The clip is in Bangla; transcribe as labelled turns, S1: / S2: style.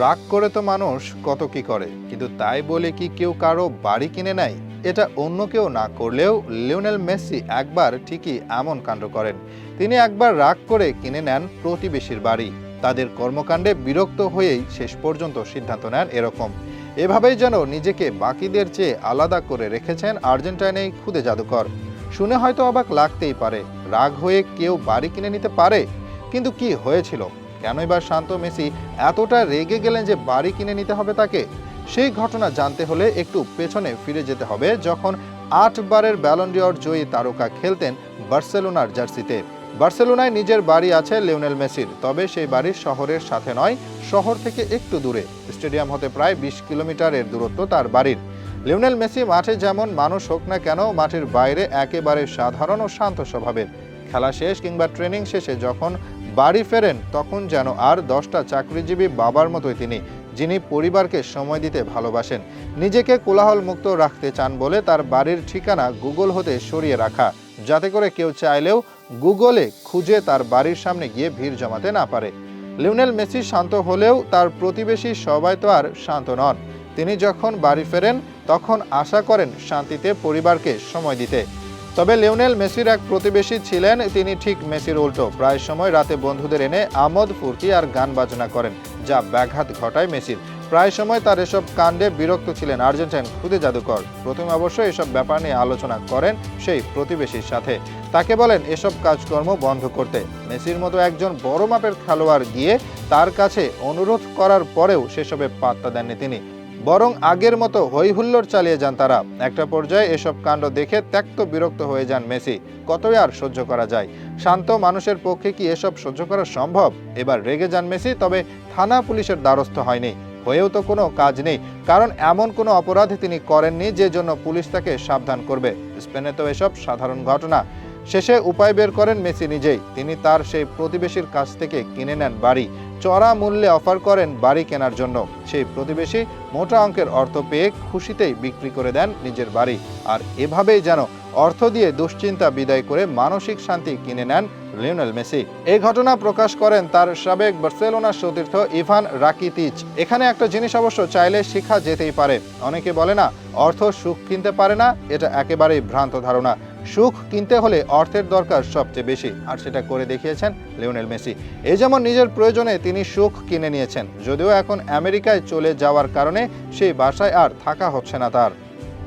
S1: রাগ করে তো মানুষ কত কি করে, কিন্তু তাই বলে কি কেউ কারও বাড়ি কিনে নেয়? এটা অন্য কেউ না করলেও লিওনেল মেসি একবার ঠিকই এমন কাণ্ড করেন। তিনি একবার রাগ করে কিনে নেন প্রতিবেশীর বাড়ি। তাদের কর্মকাণ্ডে বিরক্ত হয়েই শেষ পর্যন্ত সিদ্ধান্ত নেন এরকম। এভাবেই যেন নিজেকে বাকিদের চেয়ে আলাদা করে রেখেছেন আর্জেন্টাইনের খুদে জাদুকর। শুনে হয়তো অবাক লাগতেই পারে, রাগ হয়ে কেউ বাড়ি কিনে নিতে পারে? কিন্তু কি হয়েছিল? কেনই বা শান্ত মেসি এতটা রেগে গেলেন যে বাড়ি কিনে নিতে হবে তাকে? সেই ঘটনা জানতে হলে একটু পেছনে ফিরে যেতে হবে যখন আটবারের ব্যালন্ডিয়র জয়ী তারকা খেলতেন বার্সেলোনার জার্সিতে। বার্সেলোনায় নিজের বাড়ি আছে লিওনেল মেসির, তবে সেই বাড়ির শহরের সাথে নয়, শহর থেকে একটু দূরে। স্টেডিয়াম হতে প্রায় বিশ কিলোমিটারের দূরত্ব তার বাড়ির। লিওনেল মেসি মাঠে যেমন মানুষ হোক না কেন, মাঠের বাইরে একেবারে সাধারণ ও শান্ত স্বভাবের। খেলা শেষ কিংবা ট্রেনিং শেষে যখন বাড়ি ফেরেন, তখন যেন আর দশটা চাকরিজীবী বাবার মতোই তিনি, যিনি পরিবারকে সময় দিতে ভালোবাসেন। নিজেকে কোলাহল মুক্ত রাখতে চান বলে তার বাড়ির ঠিকানা গুগল হতে সরিয়ে রাখা। যাতে করে কেউ চাইলেও গুগলে খুঁজে তার বাড়ির সামনে গিয়ে ভিড় জমাতে না পারে। লিওনেল মেসি শান্ত হলেও তার প্রতিবেশী সবাই তো আর শান্ত নন। তিনি যখন বাড়ি ফেরেন, তখন আশা করেন শান্তিতে পরিবারকে সময় দিতে। তবে লিওনেল মেসির এক প্রতিবেশী ছিলেন, তিনি ঠিক মেসির উল্টো। প্রায় সময় রাতে বন্ধুদের এনে আমোদ ফুর্তি আর গান বাজনা করেন, যা ব্যাঘাত ঘটায় মেসির। প্রায় সময় তার এসব কাণ্ডে বিরক্ত ছিলেন আর্জেন্টাইন খুদে জাদুকর। প্রথমে অবশ্য এসব ব্যাপার নিয়ে আলোচনা করেন সেই প্রতিবেশীর সাথে। তাকে বলেন, এসব কাজকর্ম বন্ধ করতে। মেসির মতো একজন বড় মাপের খেলোয়াড় গিয়ে তার কাছে অনুরোধ করার পরেও সেসবে পাত্তা দেননি তিনি। বরং আগের মতো হৈহুল্লোড় চালিয়ে যান তারা। একটা পর্যায়ে এসব কাণ্ড দেখে ত্যক্ত বিরক্ত হয়ে যান মেসি। কতই আর সহ্য করা যায়? শান্ত মানুষের পক্ষে কি এসব সহ্য করা সম্ভব? এবার রেগে যান মেসি, তবে থানা পুলিশের দ্বারস্থ হয়নি। হয়েও তো কোনো কাজ নেই। কারণ এমন কোনো অপরাধ তিনি করেননি যে জন্য পুলিশ তাকে সাবধান করবে। স্পেনে তো এসব সাধারণ ঘটনা। শেষে উপায় বের করেন মেসি নিজেই। তিনি তার সেই প্রতিবেশীর কাছ থেকে কিনে নেন বাড়ি। চড়া মূল্যে অফার করেন বাড়ি কেনার জন্য। সেই প্রতিবেশী মোটা অঙ্কের অর্থ পেয়ে খুশিতেই বিক্রি করে দেন নিজের বাড়ি। আর এভাবেই যেন অর্থ দিয়ে দুশ্চিন্তা বিদায় করে মানসিক শান্তি কিনে নেন লিওনেল মেসি। এই ঘটনা প্রকাশ করেন তার সাবেক বার্সেলোনা সতীর্থ ইভান রাকিতিচ। এখানে একটা জিনিস অবশ্য চাইলে শিখা যেতেই পারে। অনেকে বলে না, অর্থ সুখ কিনতে পারে না, এটা একেবারেই ভ্রান্ত ধারণা। সুখ কিনতে হলে অর্থের দরকার সবচেয়ে বেশি, আর সেটা করে দেখিয়েছেন লিওনেল মেসি। এই যেমন নিজের প্রয়োজনে তিনি সুখ কিনে নিয়েছেন, যদিও এখন আমেরিকায় চলে যাওয়ার কারণে সেই বাসায় আর থাকা হচ্ছে না তার।